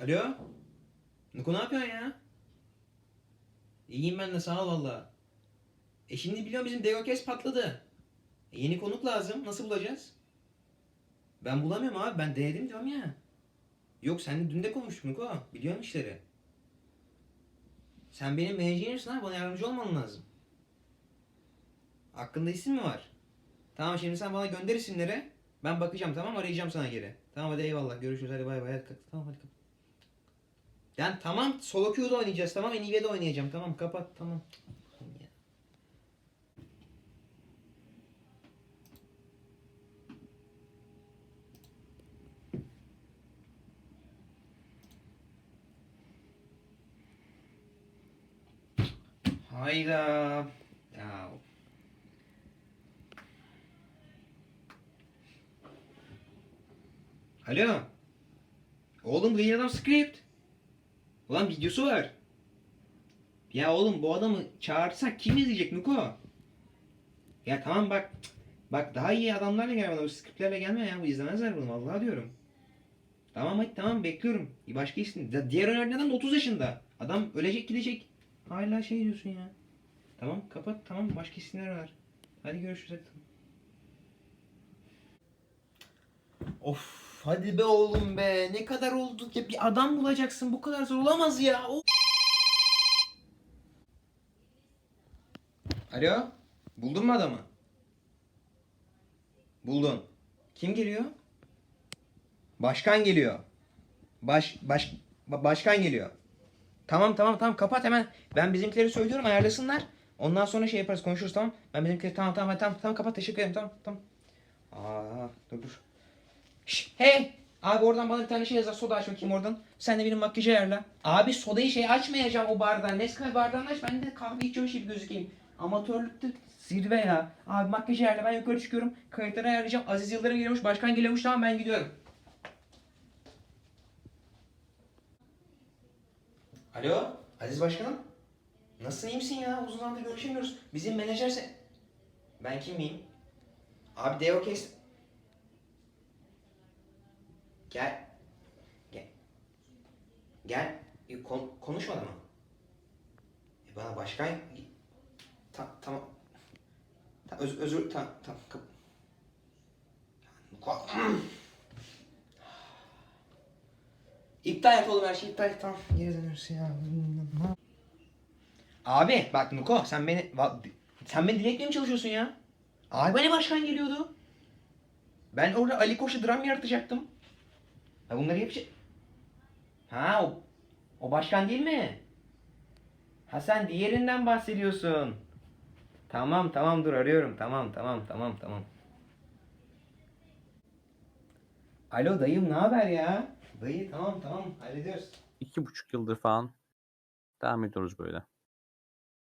Alo? Nuko ne yapıyorsun ya? İyiyim ben de sağ ol valla. E şimdi biliyorum bizim Degokes patladı. E yeni konuk lazım. Nasıl bulacağız? Ben bulamıyorum abi. Ben denedim diyorum ya. Yok seninle dün de konuştuk Nuko. Biliyorum işleri. Sen benim menajerimsin abi. Bana yardımcı olman lazım. Aklında isim mi var? Tamam şimdi sen bana gönder isimleri. Ben bakacağım tamam arayacağım sana geri. Tamam hadi eyvallah görüşürüz hadi bay bay. Tamam hadi kapat. Yani tamam solo queue'da oynayacağız tamam Enive'de oynayacağım tamam kapat tamam. Hayda. Ya. Alo. Oğlum bu yeni adam script. Ulan videosu var. Ya oğlum bu adamı çağırsak kim izleyecek Nuko? Ya tamam bak. Bak daha iyi adamlarla gel bana. Bu skriptlerle gelme ya. Bu izlemezler bunu. Vallahi diyorum. Tamam hadi tamam bekliyorum. Başka isim. Diğer oynayan adam da 30 yaşında. Adam ölecek gidecek. Hala şey diyorsun ya. Tamam kapat tamam başka isimler var. Hadi görüşürüz hadi. Of hadi be oğlum be ne kadar olduk ya bir adam bulacaksın bu kadar zor olamaz ya. Alo buldun mu adamı? Buldun. Kim geliyor? Başkan geliyor. Baş baş ba- başkan geliyor. Tamam tamam tamam kapat hemen. Ben bizimkileri söylüyorum ayarlasınlar. Ondan sonra şey yaparız konuşuruz tamam. Ben bizimkileri tamam tamam tamam tamam kapat teşekkür ederim tamam tamam. Aa dur dur. Şş, hey abi oradan bana bir tane şey yazar soda aç bakayım oradan. Sen de benim makyajı ayarla. Abi sodayı şey açmayacağım o bardan. Nescafe bardağını aç ben de kahve içiyormuş gibi gözükeyim. Amatörlükte zirve ya. Abi makyajı ayarla ben yukarı çıkıyorum. Kayıtları ayarlayacağım. Aziz Yıldırım geliyormuş başkan geliyormuş tamam ben gidiyorum. Alo, Aziz Başkanım. Nasılsın, iyi misin ya? Uzun zamandır görüşemiyoruz. Bizim menajerse... Ben kim miyim? Abi Deo kes... Gel. Gel. Gel. E, kon- konuşmadı mı? E, bana başkan... Ta- tamam. Ta- öz- özür... Ta- tamam. Kap- İptal et oğlum her şeyi iptal et tamam. Geri dönüyoruz ya. Abi bak Nuko sen beni sen beni dinletmeye mi çalışıyorsun ya? Abi hani başkan geliyordu? Ben orada Ali Koç'u dram yaratacaktım. Ha bunları yapacak. Ha o, o başkan değil mi? Ha sen diğerinden bahsediyorsun. Tamam tamam dur arıyorum. Tamam tamam tamam tamam. Alo dayım ne haber ya? Dayı tamam tamam hallediyoruz. İki buçuk yıldır falan devam ediyoruz böyle.